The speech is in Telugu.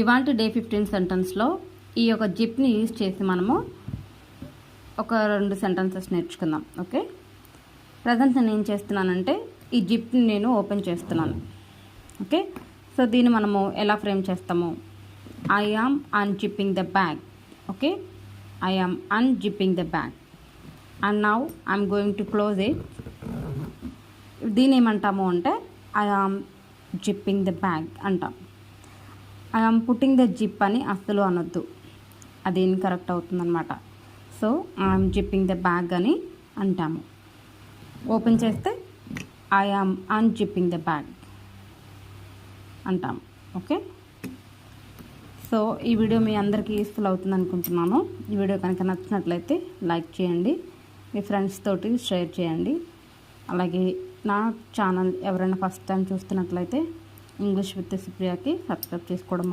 ఇవాంటి డే ఫిఫ్టీన్ సెంటెన్స్లో ఈ యొక్క జిప్ని యూజ్ చేసి మనము ఒక రెండు సెంటెన్సెస్ నేర్చుకుందాం ఓకే? ప్రజెంట్ నేను ఏం చేస్తున్నానంటే ఈ జిప్ని నేను ఓపెన్ చేస్తున్నాను ఓకే? సో దీన్ని మనము ఎలా ఫ్రేమ్ చేస్తాము? I am unzipping the bag okay? I am unzipping the bag. And now I'm going to close it. దీని ఏమంటాము అంటే I am zipping the bag అంటాం. I am putting the zip అని అస్సలు అనొద్దు. అది ఇన్కరెక్ట్ అవుతుందన్నమాట. So I'm zipping the bag అని అంటాము. ఓపెన్ చేస్తే I un unzipping the bag అంటాము. ఓకే? సో ఈ వీడియో మీ అందరికీ యూస్ఫుల్ అవుతుంది అనుకుంటున్నాను. ఈ వీడియో కనుక నచ్చినట్లయితే లైక్ చేయండి. మీ ఫ్రెండ్స్ తోటి షేర్ చేయండి. అలాగే నా ఛానల్ ఎవరైనా ఫస్ట్ టైం చూస్తున్నట్లయితే ఇంగ్లీష్ విత్ సుప్రియాకి సబ్స్క్రైబ్ చేసుకోవడం